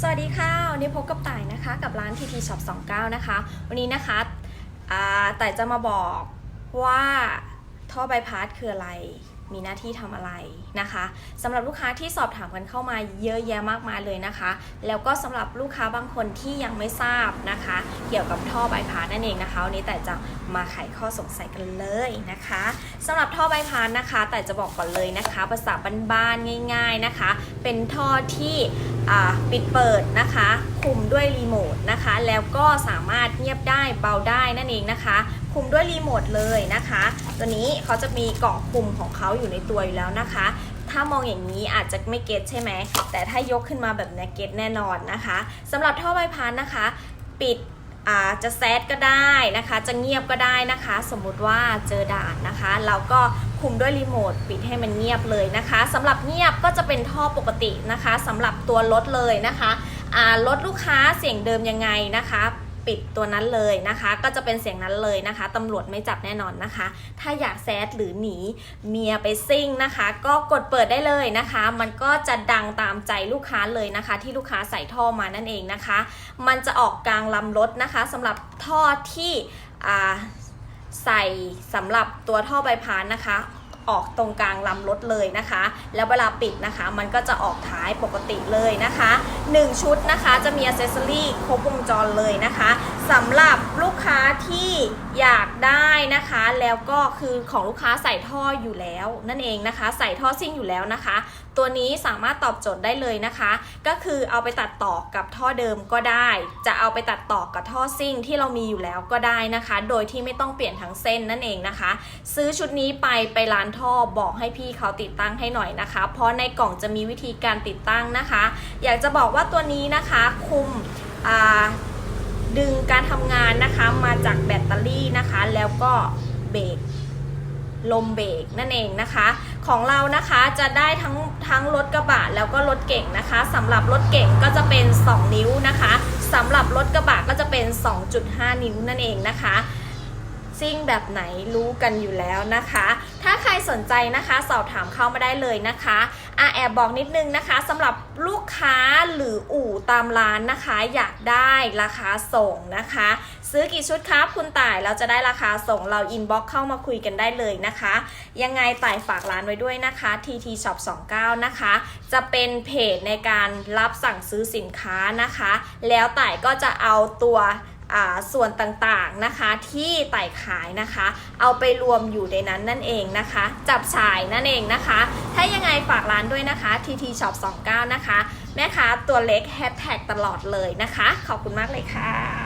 สวัสดีค่ะ วันนี้พบกับต่ายนะคะ กับร้าน TT Shop 29 นะคะ วันนี้นะคะอ่าต่ายจะมาบอกว่าท่อใบพัดคืออะไร มีหน้าที่ทำอะไรนะคะสำหรับลูกค้าที่สอบถามกันเข้ามาเยอะแยะมากมายเลยนะคะ แล้วก็สำหรับลูกค้าบางคนที่ยังไม่ทราบนะคะ เกี่ยวกับท่อใบพัดนั่นเองนะคะวันนี้แต่จะมาไขข้อสงสัยกันเลยนะคะสำหรับท่อใบพัดนะคะ แต่จะบอกก่อนเลยนะคะ ภาษาบ้านๆง่าย ๆนะคะ เป็นท่อที่ปิดเปิดนะคะ คุมด้วยรีโมทนะคะ แล้วก็สามารถเงียบได้เบาได้นั่นเองนะคะ คุมด้วยรีโมทเลยนะคะ ตัวนี้เขาจะมีกล่องคุมของเขาอยู่ในตัวอยู่แล้วนะคะ ถ้ามองอย่างนี้อาจจะไม่เก็ตใช่ไหม แต่ถ้ายกขึ้นมาแบบนี้เก็ตแน่นอนนะคะสำหรับท่อใบพัดนะคะ ปิดจะแซดก็ได้นะคะ จะเงียบก็ได้นะคะ สมมุติว่าเจอด่านนะคะ เราก็ คุมด้วยรีโมทปิดให้มันเงียบเลยนะคะสำหรับเงียบก็จะเป็นท่อปกตินะคะสำหรับตัวรถเลยนะคะรถลูกค้าเสียงเดิมยังไงนะคะปิดตัวนั้นเลยนะคะ ก็จะเป็นเสียงนั้นเลยนะคะตำรวจไม่จับแน่นอนนะคะ ถ้าอยากแซดหรือหนีเมียไปซิ่งนะคะ ก็กดเปิดได้เลยนะคะ มันก็จะดังตามใจลูกค้าเลยนะคะ ที่ลูกค้าใส่ท่อมานั่นเองนะคะ มันจะออกกลางลำรถนะคะสำหรับท่อที่ ใส่สำหรับตัวท่อใบพานนะคะ ออกตรงกลางลำรถเลยนะคะ แล้วเวลาปิดนะคะ มันก็จะออกท้ายปกติเลยนะคะ 1 ชุดนะคะจะมีอ c เซสซอรี่ครบวงจรเลยนะคะสำหรับลูกค้าที่อยากได้นะคะ แล้วก็คือของลูกค้าใส่ท่ออยู่แล้ว นั่นเองนะคะ ใส่ท่อซิ่งอยู่แล้วนะคะ ตัวนี้สามารถตอบโจทย์ได้เลยนะคะ ก็คือเอาไปตัดต่อกับท่อเดิมก็ได้ จะเอาไปตัดต่อกับท่อซิ่งที่เรามีอยู่แล้วก็ได้นะคะ โดยที่ไม่ต้องเปลี่ยนทั้งเส้นนั่นเองนะคะ ซื้อชุดนี้ไปไปร้านท่อบอกให้พี่เขาติดตั้งให้หน่อยนะคะ เพราะในกล่องจะมีวิธีการติดตั้งนะคะ อยากจะบอกว่าตัวนี้นะคะคุมดึงการทำงานนะคะมาจากแบตเตอรี่นะคะ แล้วก็เบรกลมเบรกนั่นเองนะคะ ของเรานะคะจะได้ทั้งทั้งรถกระบะแล้วก็รถเก่งนะคะสำหรับรถเก่งก็จะเป็น 2 นิ้วนะคะสำหรับรถกระบะก็จะเป็น 2.5 นิ้วนั่นเองนะคะ ซิ่งแบบไหนรู้กันอยู่แล้วนะคะ ถ้าใครสนใจนะคะสอบถามเข้ามาได้เลยนะคะอะแอบบอกนิดนึงนะคะสำหรับลูกค้าหรืออู่ตามร้านนะคะ อยากได้ราคาส่งนะคะ ซื้อกี่ชุดครับคุณต่ายเราจะได้ราคาส่งเราอินบ็อกเข้ามาคุยกันได้เลยนะคะ ยังไงต่ายฝากร้านไว้ด้วยนะคะ TT Shop 29 นะคะ จะเป็นเพจในการรับสั่งซื้อสินค้านะคะ แล้วต่ายก็จะเอาตัว ส่วนต่างๆนะคะที่ไต่ขายนะคะ เอาไปรวมอยู่ในนั้นนั่นเองนะคะ จับฉ่ายนั่นเองนะคะ ถ้ายังไงฝากร้านด้วยนะคะ TT Shop 29 นะคะ แม่ค้าตัวเล็กแฮชแท็กตลอดเลยนะคะ ขอบคุณมากเลยค่ะ